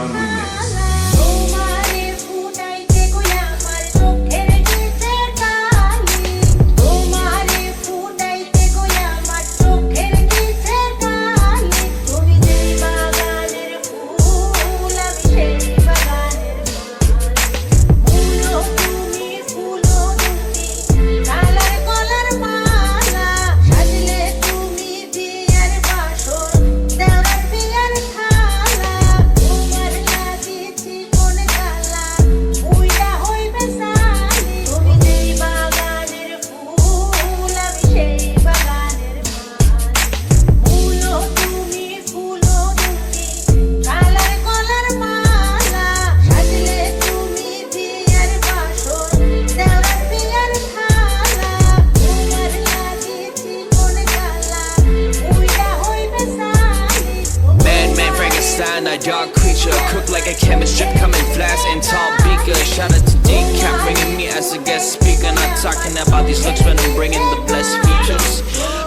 John remix. Frankenstein, a dark creature. Cooked like a chemist, drip coming flash in tall beaker Shout out to Decap, bringing me as a guest speaker. Not talking about these looks when I'm bringing the blessed features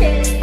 shit.